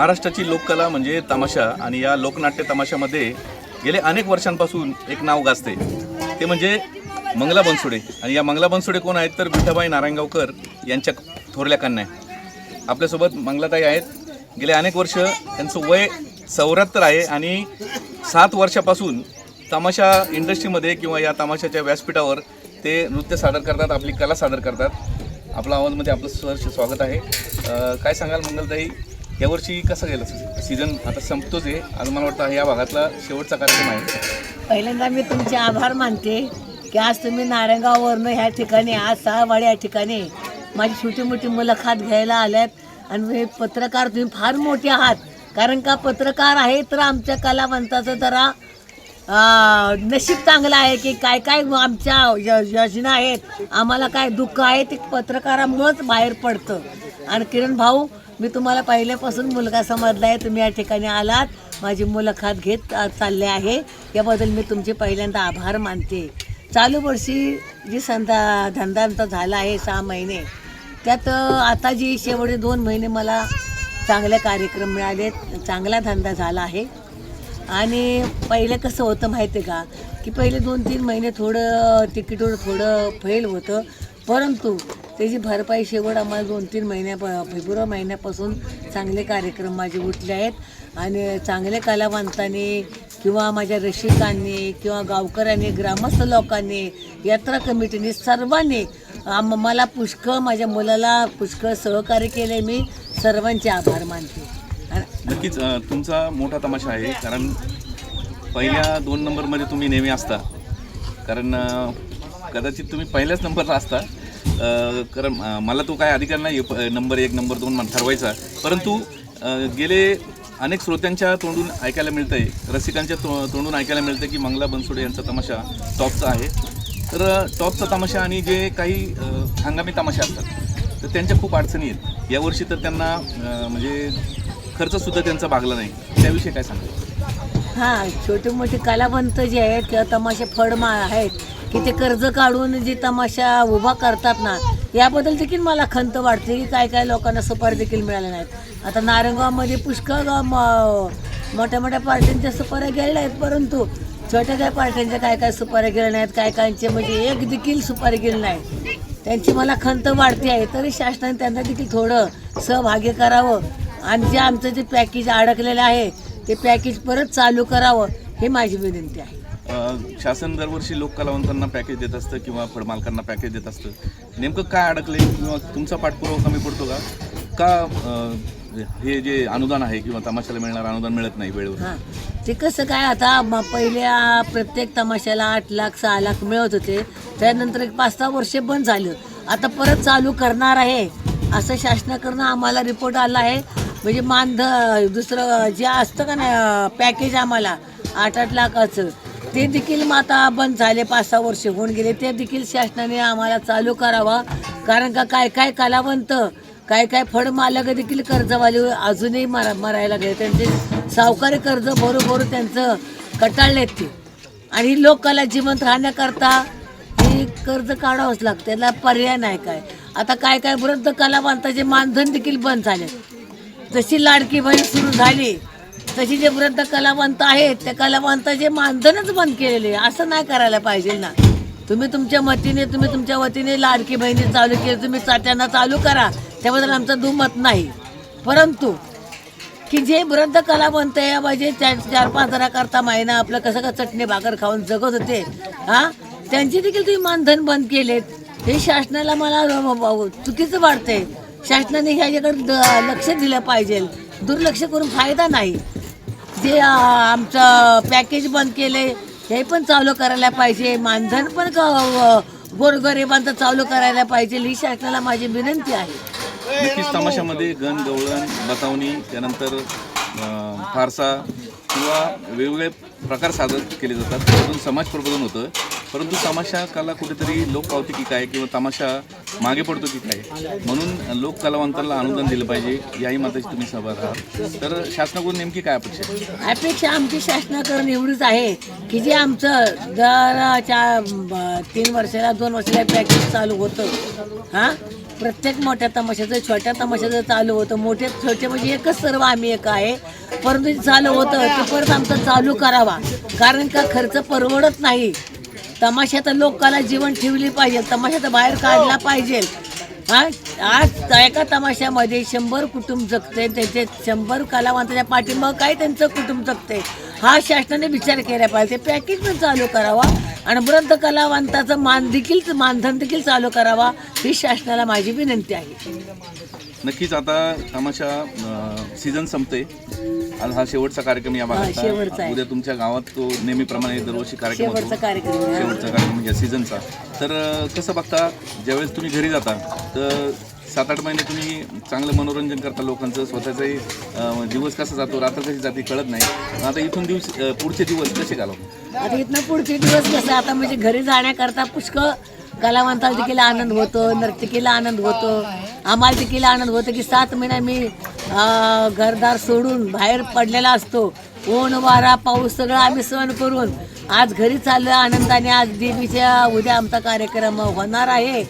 महाराष्ट्राची लोककला म्हणजे तमाशा आणि या लोकनाट्य तमाशामध्ये गेले अनेक वर्षांपासून एक नाव गाजते. ते म्हणजे मंगला बनसोडे. आणि या मंगला बनसोडे कोण आहेत तर विठाबाई नारायणगावकर यांच्या थोरल्या कन्या आपल्यासोबत मंगलाताई आहेत. गेले अनेक वर्ष त्यांचं वय चौऱ्याहत्तर आहे आणि सात वर्षापासून तमाशा इंडस्ट्रीमध्ये किंवा या तमाशाच्या व्यासपीठावर ते नृत्य सादर करतात आपली कला सादर करतात. आपला आवाजमध्ये आपलं सहर्ष स्वागत आहे. काय सांगाल मंगलताई? यावर्षी कसं गेलं सीझन आता संपतोच आहे. आज मला वाटतं या भागातला शेवटचा कार्यक्रम आहे. पहिल्यांदा मी तुमचे आभार मानते की आज तुम्ही नारायणगाववरनं ह्या ठिकाणी आज सहावाडी या ठिकाणी माझी छोटी मोठी मुलाखत घ्यायला आल्यात. आणि हे पत्रकार तुम्ही फार मोठे आहात. कारण का पत्रकार आहे तर आमच्या कलावंताचं जरा नशीब चांगलं आहे की काय काय आमच्या य- योजना आहेत. आम्हाला काय दुःख आहे ते पत्रकारामुळंच बाहेर पडतं. आणि किरण भाऊ मी तुम्हाला पहिल्यापासून मुलगा समजला आहे तुम्ही या ठिकाणी आलात. माझी मुलाखत घेत चालले आहे. याबद्दल मी तुमचे पहिल्यांदा आभार मानते. चालू वर्षी जी संधा धंदा आमचा झाला आहे सहा महिने त्यात आता जी शेवटचे दोन महिने मला चांगले कार्यक्रम मिळाले. चांगला धंदा झाला आहे. आणि पहिले कसं होतं माहिती आहे का? की पहिले दोन तीन महिने थोडं तिकीटवर थोडं फेल होतं. परंतु त्याची भरपाई शेवट आम्हाला दोन तीन महिन्या फेब्रुवारी महिन्यापासून चांगले कार्यक्रम माझे उठले आहेत. आणि चांगले कलावंतांनी किंवा माझ्या रसिकांनी किंवा गावकऱ्यांनी ग्रामस्थ लोकांनी यात्रा कमिटीने सर्वांनी आम मला पुष्कळ माझ्या मुलाला पुष्कळ सहकार्य केले. मी सर्वांचे आभार मानते. नक्कीच तुमचा मोठा तमाशा आहे. कारण पहिल्या दोन नंबरमध्ये तुम्ही नेहमी असता. कारण कदाचित तुम्ही पहिल्याच नंबरला असता. कारण मला तो काय अधिकार नाही नंबर एक नंबर दोन म्हण- ठरवायचा परंतु गेले अनेक श्रोत्यांच्या तोंडून ऐकायला मिळतं आहे रसिकांच्या तो तोंडून ऐकायला मिळतं की मंगला बनसोडे यांचा तमाशा टॉपचा आहे. तर टॉपचा तमाशा आणि जे काही हंगामी तमाशा असतात तर त्यांच्या खूप अडचणी आहेत. यावर्षी तर त्यांना म्हणजे खर्चसुद्धा त्यांचा भागला नाही. त्याविषयी काय सांगा हां छोटे मोठे कलावंत जे आहेत किंवा तमाशे फडमा आहेत की ते कर्ज काढून जे तमाशा उभा करतात ना याबद्दल देखील मला खंत वाटते की काय काय लोकांना सुपारी देखील मिळाल्या नाहीत. आता नारंगावमध्ये पुष्कळ मोठ्या मोठ्या पार्ट्यांच्या सुपाऱ्या गेलेल्या आहेत परंतु छोट्या काय पार्ट्यांच्या काय काय सुपाऱ्या गेल्या नाहीत काय कायचे म्हणजे एक देखील सुपारी गेली नाही त्यांची मला खंत वाढते आहे तरी शासनाने त्यांना देखील थोडं सहभागी करावं आणि जे आमचं जे पॅकेज अडकलेलं आहे ते पॅकेज परत चालू करावं हे माझी विनंती आहे. शासन दरवर्षी लोक कलावंतांना पॅकेज देत असतं किंवा फळमालकांना पॅकेज देत असतं. नेमकं काय अडकले किंवा तुमचा पाठपुरावा कमी पडतो का? का हे जे अनुदान आहे किंवा तमाशाला मिळणार अनुदान मिळत नाही वेळेवर? हां. ते कसं काय आता पहिल्या प्रत्येक तमाशाला आठ लाख सहा लाख मिळत होते. त्यानंतर एक पाच सहा वर्ष बंद झालं. आता परत चालू करणार आहे. असं शासनाकडनं आम्हाला रिपोर्ट आला आहे. म्हणजे मानध दुसरं जे असतं का नाही पॅकेज आम्हाला आठ आठ लाखाचं. ते देखील माता बंद झाले पाच सहा वर्ष होऊन गेले. ते देखील शासनाने आम्हाला चालू करावा. कारण का काय काय कलावंत काय काय फड मालक देखील कर्जवाले अजूनही मरा मरायला गेले त्यांचे सावकारी कर्ज भरू भरू त्यांचं कटाळलेत ते. आणि ही लोकाला जिवंत राहण्याकरता ही कर्ज काढावंच लागतं. त्याला पर्याय नाही काय. आता काय काय वृद्ध कलावंताचे मानधन देखील बंद झाले. जशी लाडकी बहीण सुरू झाली तशी जे वृद्ध कलावंत आहेत त्या कलावंताचे मानधनच बंद केलेले असं नाही करायला पाहिजे ना. तुम्ही तुमच्या मतीने तुम्ही तुमच्या वतीने लाडकी बहिणी चालू केली तुम्ही चाट्यांना चालू करा. त्याबद्दल आमचं दुमत नाही. परंतु की जे वृद्ध कलावंत आहे पाहिजे त्या चार पाच करता महिना आपलं कसं का चटणी भाकर खाऊन जगत होते हा? त्यांची देखील तुम्ही मानधन बंद केलेत. हे शासनाला मला चुकीचं वाटतंय. शासनाने ह्याच्याकडे द- लक्ष दिलं पाहिजे. दुर्लक्ष करून फायदा नाही. जे आमचं पॅकेज बंद केले हे पण चालू करायला पाहिजे. मानधन पण गोरगरिबांचं चालू करायला पाहिजे. ही शासनाला माझी विनंती आहे. नक्कीच तमाशामध्ये गण गवळण बतावणी त्यानंतर फारसा किंवा वेगवेगळे प्रकार सादर केले जातात. त्यातून समाज प्रबोधन होतं. परंतु तमाशा कला कुठेतरी लोक की काय किंवा तमाशा मागे पडतो की काय म्हणून लोक कलावंतांना अनुदान दिलं पाहिजे. याही मताची तुम्ही सहभाग आहात. तर शासनाकडून नेमकी काय अपेक्षा आहे? अपेक्षा आमची शासनाकडून एवढीच आहे की जे आमचं दराच्या ब- तीन वर्षाला दोन वर्षाला पॅकेज चालू होतं. हां? प्रत्येक मोठ्या तमाशाचं छोट्या तमाशाचं चालू होतं. मोठे छोटे म्हणजे एकच सर्व आम्ही एक आहे. परंतु जे चालू होतं ते परत आमचं चालू करावा. कारण का खर्च परवडत नाही. तमाशात लोकांना जीवन ठेवली पाहिजे तमाशात बाहेर काढला पाहिजे. हा आज एका तमाशामध्ये शंभर कुटुंब जगते त्याचे शंभर कलावंताच्या पाठीमाग काय त्यांचं कुटुंब जगते हा शासनाने विचार केला पाहिजे. पॅकेज पण चालू करावा. आणि वृद्ध कलावंताचं मान देखील मानधन देखील चालू करावा ही शासनाला माझी विनंती आहे. नक्कीच आता तमाशा सीझन संपते आज हा शेवटचा कार्यक्रम या हा, शेवटचा भागात आहे. उद्या तुमच्या गावात तो नेहमीप्रमाणे दरवर्षी कार्यक्रम शेवटचा होतो कार्यक्रम आहे. शेवटचा कार्यक्रम या सीझनचा तर अं, कसं बघता ज्यावेळेस तुम्ही घरी जाता तर सात आठ महिने तुम्ही चांगलं मनोरंजन करता लोकांचं स्वतःचाही दिवस कसा जातो रात्र कशी जाते कळत नाही. आता इथून दिवस पुढचे दिवस कसे घालवतो आता इथनं पुढचे दिवस कसं आता म्हणजे घरी जाण्याकरता पुष्कळ कलावंताला देखील आनंद होतो नर्तिकेला आनंद होतो. आम्हाला देखील आनंद होतो की सात महिना मी घरदार सोडून बाहेर पडलेला असतो. ऊन वारा पाऊस सगळं आम्ही सहन करून आज घरी चाललो आनंदाने. आज देवीच्या उद्या आमचा कार्यक्रम होणार आहे.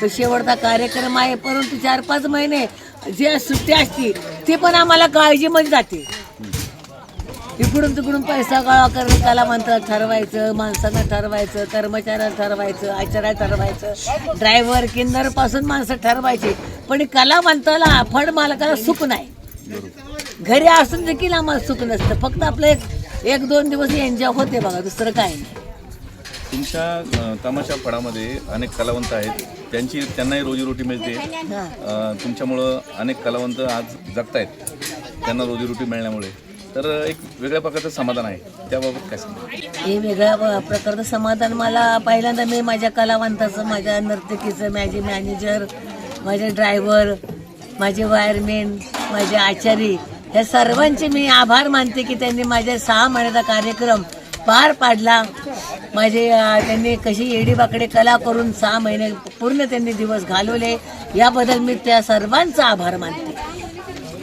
तर शेवटचा कार्यक्रम आहे परंतु चार पाच महिने जे सुट्टी असतील ती पण आम्हाला काळजीमध्ये जाते. इकडून तिकडून पैसा गोळा करून कलावंताला ठरवायचं माणसांना ठरवायचं कर्मचाऱ्याला ठरवायचं आचार्या ठरवायचं ड्रायव्हर किन्नरपासून माणसं ठरवायची. पण कलावंताला फड मालकाला सुख नाही. घरी असून देखील आम्हाला सुख नसतं. फक्त आपलं एक एक दोन दिवस एन्जॉय होते बघा दुसरं काय नाही. तुमच्या तमाशा फळामध्ये अनेक कलावंत आहेत. त्यांची त्यांनाही रोजीरोटी मिळते. तुमच्यामुळं अनेक कलावंत आज जगतायत. त्यांना रोजीरोटी मिळण्यामुळे तर एक वेगळ्या प्रकारचं समाधान आहे. त्याबाबत काय सांगा हे वेगळ्या प्रकारचं समाधान मला पहिल्यांदा मी माझ्या कलावंताचं माझ्या नर्तकीचं माझे मॅनेजर माझे ड्रायव्हर माझे वायरमेन माझे आचारी या सर्वांचे मी आभार मानते की त्यांनी माझ्या सहा महिन्याचा कार्यक्रम पार पाडला. माझे अं, त्यांनी कशी येडीबाकडे कला करून सहा महिने पूर्ण त्यांनी दिवस घालवले याबद्दल मी त्या सर्वांचा आभार मानते.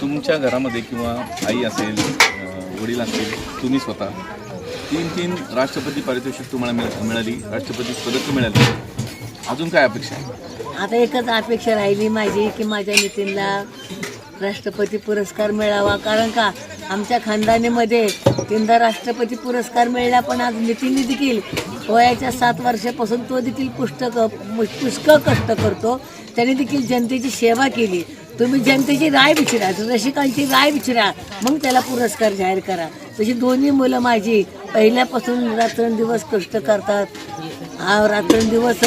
तुमच्या घरामध्ये किंवा आई असेल वडील असतील तुम्ही स्वतः तीन तीन राष्ट्रपती पारितोषिक तुम्हाला मिळ मिळाली राष्ट्रपती पदक मिळाली. अजून काय अपेक्षा आहे? आता एकच अपेक्षा राहिली माझी की माझ्या नितीनला राष्ट्रपती पुरस्कार मिळावा. कारण का? आमच्या खानदानीमध्ये तीनदा राष्ट्रपती पुरस्कार मिळाला पण आज नितीनने देखील वयाच्या सात वर्षापासून तो देखील पुस्तक पुष्कळ कष्ट करतो. त्याने देखील जनतेची सेवा केली. तुम्ही जनतेची राय विचारा. रसिकांची राय विचारा. मग त्याला पुरस्कार जाहीर करा. तशी दोन्ही मुलं माझी पहिल्यापासून रात्रंदिवस कष्ट करतात. रात्रंदिवस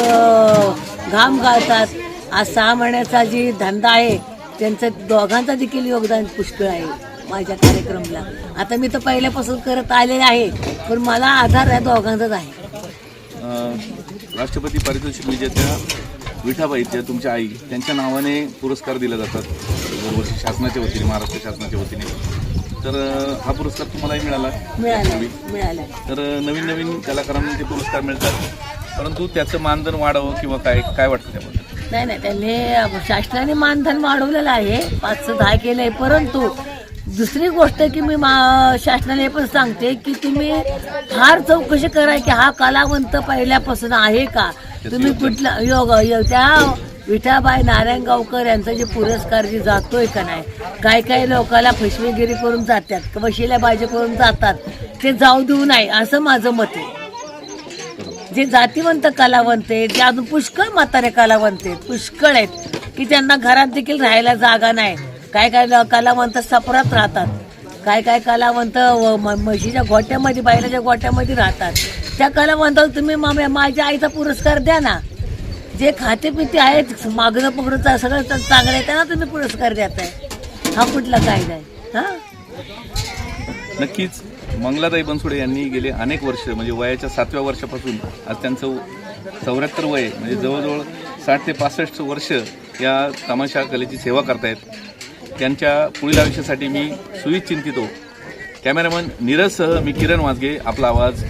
घाम गाळतात आज सहा महिन्याचा जी धंदा आहे त्यांचं दोघांचं देखील योगदान पुष्कळ आहे माझ्या कार्यक्रमला. आता मी तर पहिल्यापासून करत आलेले आहे पण मला आधार या दोघांचाच आहे. राष्ट्रपती पारितोषिक विजेत्या विठाबाई त्या तुमच्या आई त्यांच्या नावाने पुरस्कार दिले जातात. दरवर्षी शासनाच्या वतीने महाराष्ट्र शासनाच्या वतीने. तर हा पुरस्कार तुम्हालाही मिळाला? मिळालं मिळालं. तर नवीन नवीन कलाकारांना ते पुरस्कार मिळतात. परंतु त्याचं मानधन वाढावं किंवा काय काय वाटतं त्याबद्दल? नाही नाही त्यांनी शासनाने मानधन वाढवलेलं आहे. पाचशे दहा केलं आहे परंतु दुसरी गोष्ट की मी मा शासनाने हे पण सांगते की तुम्ही फार चौकशी करा की हा कलावंत पहिल्यापासून आहे का? तुम्ही कुठला योग योग- त्या विठाबाई नारायणगावकर यांचा जे पुरस्कार जे जातोय का नाही काय काय लोकांना फसवेगिरी करून जातात वशिल्या बाजी करून जातात ते जाऊ देऊ नये असं माझं मत आहे. जे जातीवंत कलावंत आहेत जे अजून पुष्कळ म्हातारे कलावंत आहेत पुष्कळ आहेत की त्यांना घरात देखील राहायला जागा नाही. काय काय कलावंत सपरात राहतात. काय काय कलावंत व म- म्हशीच्या गोट्यामध्ये बैलाच्या गोट्यामध्ये राहतात. त्या कलावंताला तुम्ही माझ्या आईचा पुरस्कार द्या ना. जे खाते पिते आहेत मागणं पकडून सगळं चांगलं आहे त्यांना तुम्ही पुरस्कार देताय. हा कुठला कायदा आहे? हा? नक्कीच. मंगलाताई बनसुडे यांनी गेले अनेक वर्ष म्हणजे वयाच्या सातव्या वर्षापासून. आज त्यांचं चौऱ्याहत्तर वय म्हणजे जवळजवळ साठ ते पासष्ट वर्ष या तमाशा कलेची सेवा करतायत. त्यांच्या पुढील आयुष्यासाठी मी सुईच चिंतितो कॅमेरामन नीरजसह मी किरण वाजगे आपला आवाज